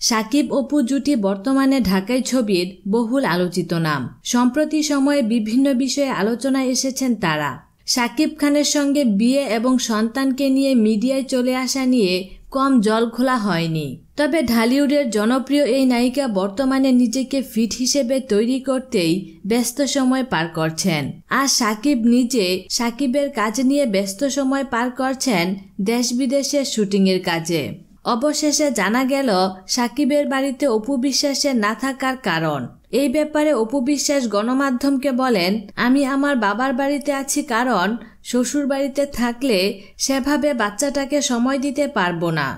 সাকিব অপু জুটি বর্তমানে ঢাকাই ছবির বহুল আলোচিত নাম। সম্প্রতি সময়ে বিভিন্ন বিষয়ে আলোচনায় এসেছেন তারা। সাকিব খানের সঙ্গে বিয়ে এবং সন্তানকে নিয়ে মিডিয়ায় চলে আসা নিয়ে কম জল খোলা হয়নি। তবে ঢালিউডের জনপ্রিয় এই নায়িকা বর্তমানে নিজেকে ফিট হিসেবে তৈরি করতেই ব্যস্ত সময় পার করছেন। আর সাকিব নিজে সাকিবের কাজ নিয়ে ব্যস্ত সময় পার করছেন দেশ বিদেশের শুটিংয়ের কাজে। অবশেষে জানা গেল, সাকিবের বাড়িতে অপু বিশ্বাসের না থাকার কারণ। এই ব্যাপারে অপু বিশ্বাস গণমাধ্যমকে বলেন, আমি আমার বাবার বাড়িতে আছি কারণ, শ্বশুর বাড়িতে থাকলে সেভাবে বাচ্চাটাকে সময় দিতে পারব না।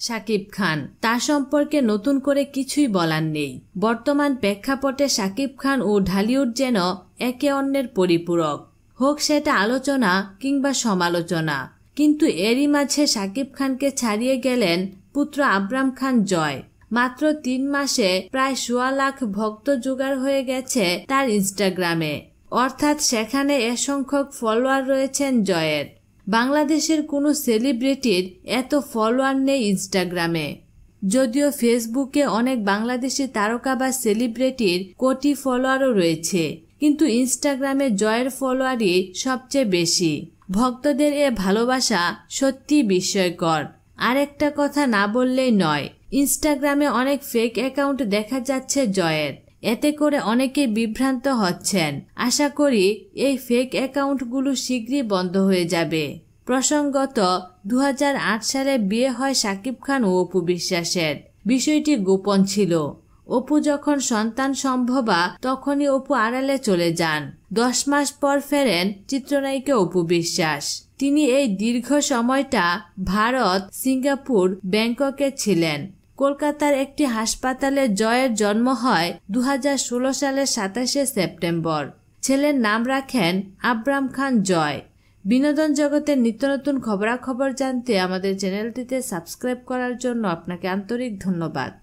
শাকিব খান, তা সম্পর্কে নতুন করে কিছুই বলার নেই। বর্তমান প্রেক্ষাপটে শাকিব খান ও ঢালিউড যেন একে অন্যের পরিপূরক। হোক সেটা আলোচনা কিংবা সমালোচনা। কিন্তু এরই মাঝে শাকিব খানকে ছাড়িয়ে গেলেন পুত্র আব্রাম খান জয়। মাত্র তিন মাসে প্রায় সোয়া লাখ ভক্ত জোগাড় হয়ে গেছে তার ইনস্টাগ্রামে। অর্থাৎ সেখানে এ সংখ্যক ফলোয়ার রয়েছেন জয়ের। বাংলাদেশের কোনো সেলিব্রিটির এত ফলোয়ার নেই ইনস্টাগ্রামে। যদিও ফেসবুকে অনেক বাংলাদেশি তারকা বা সেলিব্রিটির কোটি ফলোয়ারও রয়েছে, কিন্তু ইনস্টাগ্রামে জয়ের ফলোয়ারই সবচেয়ে বেশি। ভক্তদের এ ভালোবাসা সত্যি বিস্ময়কর। আরেকটা কথা না বললেই নয়, ইনস্টাগ্রামে অনেক ফেক অ্যাকাউন্ট দেখা যাচ্ছে জয়ের। এতে করে অনেকে বিভ্রান্ত হচ্ছেন। আশা করি এই ফেক অ্যাকাউন্টগুলো শীঘ্রই বন্ধ হয়ে যাবে। প্রসঙ্গত দু হাজার আট সালে বিয়ে হয় সাকিব খান ও অপু বিশ্বাসের। বিষয়টি গোপন ছিল। অপু যখন সন্তান সম্ভবা, তখনই অপু আড়ালে চলে যান। দশ মাস পর ফেরেন চিত্রনায়িকা অপু বিশ্বাস। তিনি এই দীর্ঘ সময়টা ভারত, সিঙ্গাপুর, ব্যাংককে ছিলেন। কলকাতার একটি হাসপাতালে জয়ের জন্ম হয় দু হাজার ষোলো সালের সাতাশে সেপ্টেম্বর। ছেলের নাম রাখেন আব্রাম খান জয়। বিনোদন জগতের নিত্য নতুন খবরাখবর জানতে আমাদের চ্যানেলটিতে সাবস্ক্রাইব করার জন্য আপনাকে আন্তরিক ধন্যবাদ।